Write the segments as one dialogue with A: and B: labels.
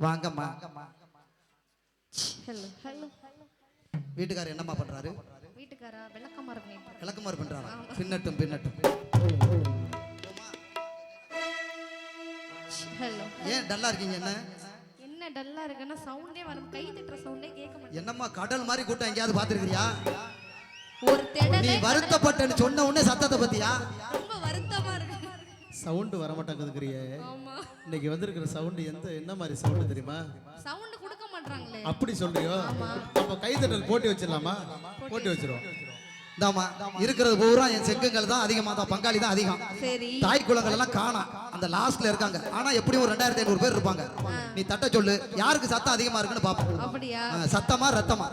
A: வாங்கம்மா.
B: Hello hello
A: வீட்டுக்காரர் என்னம்மா பண்றாரு?
B: வீட்டுக்காரா விளக்கமாறு
A: விளக்குமாறு பண்றாரா. பின்னட்டும் பின்னட்டும்.
B: ஹலோ
A: ஏன் டல்லா இருக்கீங்க என்ன?
B: என்ன டல்லா இருக்குன்னா சவுண்டே வரும் கை தட்டுற சவுண்டே கேட்க மாட்டேன்
A: என்னம்மா கடல் மாதிரி கூட்டம் எங்கேயாவது பாத்துருக்கிறியா
B: ஒரு
A: நீ
B: தெடலே
A: வருத்தப்பட்டேன்னு சொன்ன உடனே சத்தத்தை பத்தியா?
B: ரொம்ப வருத்தமா இருக்கு.
C: சவுண்டு வர மாட்டேங்குதுக்கிறியே
B: ஆமா.
C: இன்னைக்கு வந்திருக்கிற சவுண்டு எந்த என்ன மாதிரி சவுண்டு தெரியுமா?
B: சவுண்ட் கொடுக்க மாட்றாங்களே.
C: அப்படி சொல்றியோ? அப்போ கைதட்டல் போட்டி வச்சிடலாமா? போட்டி வச்சிருவோம்.
A: இந்தாம்மா இருக்கிறது பூரா என் செங்கங்கள் தான் அதிகமா தான் பங்காளி தான் அதிகம். தாய் குளங்கள் எல்லாம் காணாம் அந்த லாஸ்ட்ல இருக்காங்க. ஆனா எப்படியும் ஒரு ரெண்டாயிரத்தி ஐநூறு பேர் இருப்பாங்க. நீ தட்ட சொல்லு யாருக்கு சத்தம் அதிகமா இருக்குன்னு பாப்போம். சத்தமா ரத்தமா?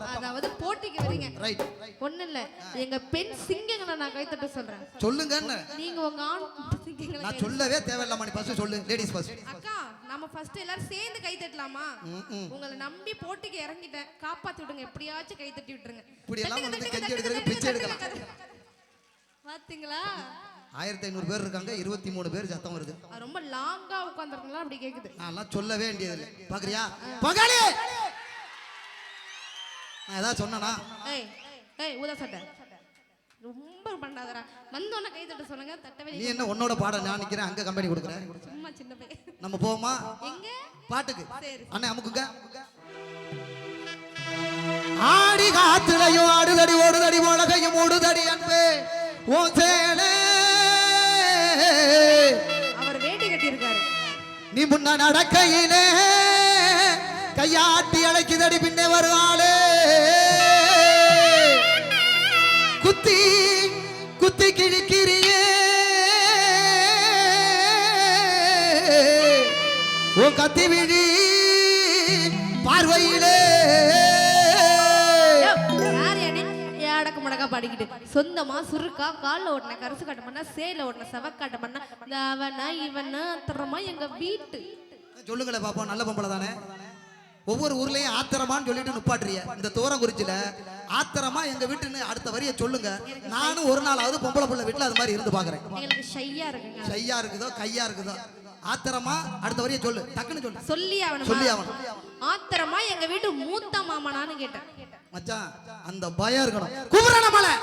A: ரைட்
B: ஒண்ணு இல்ல எங்க பெண் சிங்கங்களை நான் கை தட்ட சொல்றேன்.
A: சொல்லுங்கன்னு.
B: நீங்க உங்க ஆண் சிங்கங்களை
A: நான் சொல்லவே தேவையில்லாம நீ ஃபர்ஸ்ட் சொல்லு லேடிஸ் ஃபர்ஸ்ட்
B: அக்கா நம்ம ஃபர்ஸ்ட் எல்லாரும் சேர்ந்து கை தட்டலாமா உங்களை நம்பி போட்டிக்கு இறங்கிட்டேன். காப்பாத்தி விடுங்க எப்படியாச்சும் கை தட்டி விட்டுருங்க
A: இப்படி எல்லாம் வந்து கெஞ்சி
B: தட்டுங்க,
A: பிச்சை எடுக்கலாம்.
B: பாத்தீங்களா?
A: ஆயிரத்தி ஐநூறு பேர் இருக்காங்க இருபத்தி மூணு பேர் சத்தம் வருது.
B: ரொம்ப லாங்கா உட்காந்துருக்கலாம் அப்படி கேக்குது.
A: நான்லாம் சொல்லவே வேண்டியது பாக்குறியா? நான் ஏதாவது சொன்னனா?
B: ஏய் ஏய் ஊதா சட்டை. ரொம்ப பண்ணாதடா. வந்தோன்னே கை தட்ட சொன்னாங்க தட்டவே
A: நீ என்ன உன்னோட பாட நான் நிக்கிறேன் அங்க கம்பெனி கொடுக்குறேன்
B: சும்மா சின்ன பையன்.
A: நம்ம போவோமா?
B: எங்க?
A: பாட்டுக்கு. அண்ணே அமுக்குங்க. ஆடி காத்துலையும் ஆடுதடி ஓடுதடி உலகையும் ஓடுதடி அன்பே. ஓ சேலே
B: அவர் வேட்டி கட்டி இருக்காரு
A: நீ முன்ன நடக்கையிலே கையாட்டி அழைக்குதடி பின்னே வருவாளே. கிழிக்கிறியே. ஓ கத்தி விழி பார்வையிலே.
B: முடக்கா பாடிக்கிட்டு. சொந்தமா சுருக்கா கால்ல ஓட்டின கருசு காட்ட பண்ணா சேல ஓட்டின செவக்காட்ட பண்ணா இந்த அவனா இவனா அத்தரமா எங்க வீட்டு.
A: சொல்லுங்களேன் பாப்போம் நல்ல பொம்பளை தானே? ஒவ்வொரு ஊர்லயும் ஆத்திரமான்னு சொல்லிட்டு நுப்பாட்டுறிய. இந்த தூரம் குறிச்சில ஆத்திரமா எங்க வீட்டுன்னு அடுத்த வரிய சொல்லுங்க. நானும் ஒரு நாளாவது பொம்பளை புள்ள வீட்டுல அது மாதிரி இருந்து பாக்குறேன்.
B: ஷையா
A: இருக்குதோ கையா இருக்குதோ. ஆத்திரமா? அடுத்த வரிய சொல்லு. டக்குன்னு சொல்லு.
B: சொல்லி அவன
A: சொல்லி ஆகணும்.
B: ஆத்திரமா எங்க வீட்டு மூத்த மாமனான்னு கேட்டேன்.
A: மச்சான் அந்த பயம் இருக்கணும். குமரன மலை!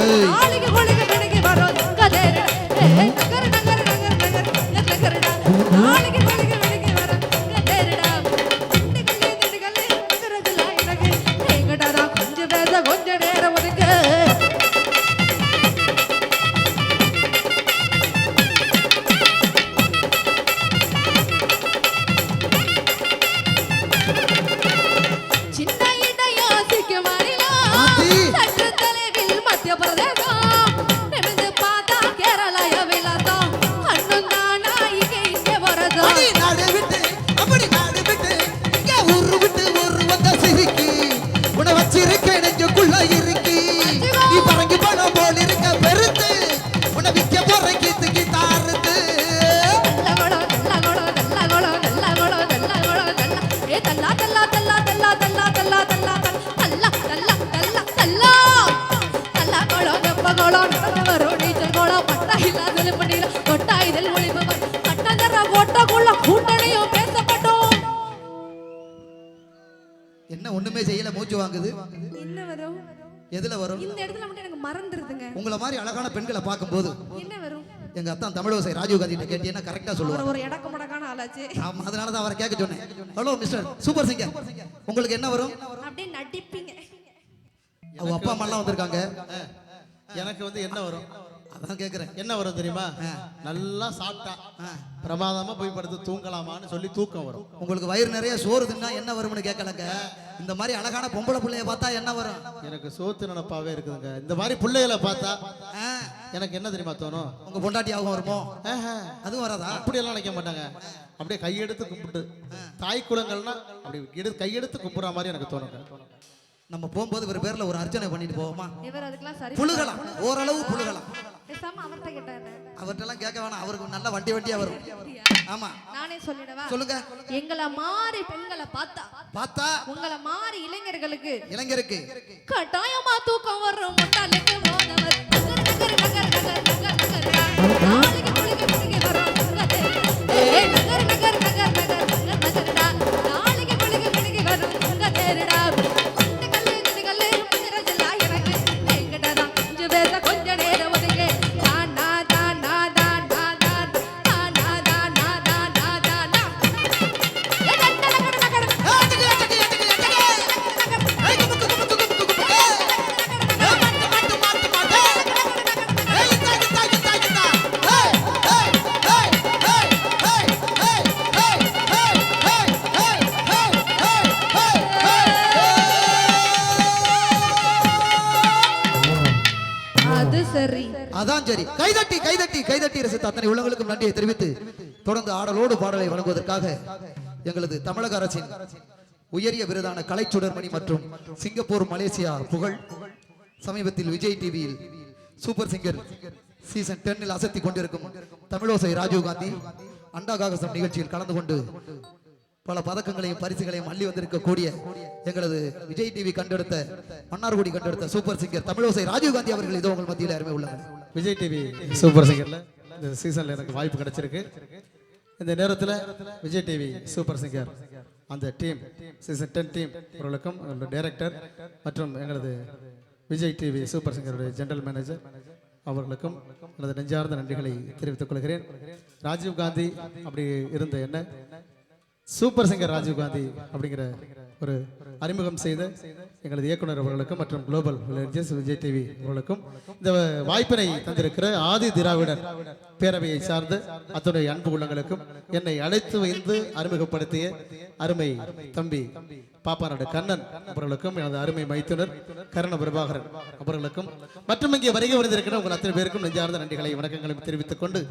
A: ಬೆಳಗಿ ಬರೋ ಗದೇರ ஒண்ணுமே செய்யல மூச்சு வாங்குது.
B: என்ன வரும்?
A: எதுல வரும்?
B: இந்த இடத்துல மட்டும் எனக்கு மறந்துருதுங்க.
A: உங்களை மாதிரி அழகான பெண்களை பார்க்கும்போது
B: என்ன வரும்?
A: எங்க அத்தான் தமிழோசை ராஜீவ் காந்தி கேட்டீங்கன்னா கரெக்டா சொல்லுவார்
B: அவர் ஒரு இடக்க முடக்கான ஆளாச்சு.
A: ஆமா அதனால தான் அவரை கேட்க சொன்னேன். ஹலோ மிஸ்டர் சூப்பர் சிங்கர் உங்களுக்கு என்ன வரும்?
B: அப்படியே நடிப்பீங்க.
A: அவங்க அப்பா அம்மா எல்லாம் வந்திருக்காங்க
C: எனக்கு வந்து என்ன வரும்?
A: அதான் கேக்குறேன்.
C: என்ன வரும் தெரியுமா? நல்லா சாப்பிட்டா. பிரமாதமா போய் படுத்து தூங்கலாமான்னு சொல்லி தூக்கம் வரும்.
A: உங்களுக்கு வயிறு நிறைய சோறு தின்னா என்ன வரும்னு கேட்கலங்க இந்த மாதிரி அழகான பொம்பளை பிள்ளைய பார்த்தா என்ன வரும்?
C: எனக்கு சோத்து நினப்பாவே இருக்குதுங்க. இந்த மாதிரி பிள்ளைகளை பார்த்தா எனக்கு என்ன தெரியுமா தோணும்?
A: உங்க பொண்டாட்டி ஆகும் வருமோ?
C: ஆஹா,
A: அதுவும் வராதா?
C: அப்படியெல்லாம் நினைக்க மாட்டாங்க. அப்படியே கையெடுத்து கும்பிட்டு தாய் குலங்கள்னா அப்படி எடுத்து கையெடுத்து கும்பிட்ற மாதிரி எனக்கு தோணுங்க.
A: நம்ம போகும்போது ஒரு பேர்ல ஒரு அர்ச்சனை பண்ணிட்டு போவோமா?
B: இவர் அதுக்கெல்லாம் சரி
A: புழுகலாம். ஓரளவு புழுகலாம்.
B: பேசாம கேட்டாரு
A: அவர்கிட்டலாம் கேட்க வேணாம். அவருக்கு நல்ல வண்டி வண்டியா வரும். ஆமா.
B: நானே சொல்லிடவா?
A: சொல்லுங்க.
B: எங்களை மாறி பெண்களை பார்த்தா
A: பார்த்தா?
B: உங்களை மாறி இளைஞர்களுக்கு
A: இளைஞருக்கு.
B: கட்டாயமா தூக்கம் வரும் முட்டாளுக்கு சரி.
A: அதான் சரி. கைதட்டி கைதட்டி கைதட்டி ரசித்த அத்தனை உள்ளங்களுக்கும் நன்றியை தெரிவித்து தொடர்ந்து ஆடலோடு பாடலை வழங்குவதற்காக எங்களது தமிழக அரசின் உயரிய விருதான கலைச்சுடர்மணி மற்றும் சிங்கப்பூர் மலேசியா புகழ் சமீபத்தில் விஜய் டிவியில் சூப்பர் சிங்கர் சீசன் டென்னில் அசத்தி கொண்டிருக்கும் தமிழோசை ராஜீவ் காந்தி அண்டாகாகசம் நிகழ்ச்சியில் கலந்து கொண்டு பல பதக்கங்களையும் பரிசுகளையும் அள்ளி வந்திருக்கக்கூடிய எங்களது விஜய் டிவி கண்டெடுத்த மன்னார்குடி கண்டெடுத்த சூப்பர் சிங்கர் தமிழோசை ராஜீவ் காந்தி அவர்கள் இதோ உங்கள் மத்தியில் அருமை உள்ளனர்
C: விஜய் டிவி சூப்பர் சிங்கர்ல இந்த சீசன்ல எனக்கு வாய்ப்பு கிடைச்சிருக்கு. இந்த நேரத்தில் விஜய் டிவி சூப்பர் சிங்கர் அந்த டீம் சீசன் டென் டீம் அவர்களுக்கும் டைரக்டர் மற்றும் எங்களது விஜய் டிவி சூப்பர் சிங்கருடைய ஜெனரல் மேனேஜர் அவர்களுக்கும் எனது நெஞ்சார்ந்த நன்றிகளை தெரிவித்துக் கொள்கிறேன். ராஜீவ் காந்தி அப்படி இருந்த என்ன? சூப்பர் சிங்கர் ராஜீவ் காந்தி அப்படிங்கிற ஒரு அறிமுகம் செய்த எங்களது இயக்குனர் அவர்களுக்கும் மற்றும் குளோபல் விஜய் டிவி அவர்களுக்கும் இந்த வாய்ப்பினை தந்திருக்கிற ஆதி திராவிடர் பேரவையை சார்ந்த அத்துடைய அன்பு உள்ளங்களுக்கும் என்னை அழைத்து வைத்து அறிமுகப்படுத்திய அருமை தம்பி பாப்பாநாடு கண்ணன் அவர்களுக்கும் எனது அருமை மைத்துனர் கருண பிரபாகரன் அவர்களுக்கும் மற்றும் இங்கே வருகை வந்திருக்கிற உங்கள் அத்தனை பேருக்கும் நெஞ்சார்ந்த நன்றிகளை வணக்கங்களையும் தெரிவித்துக் கொண்டு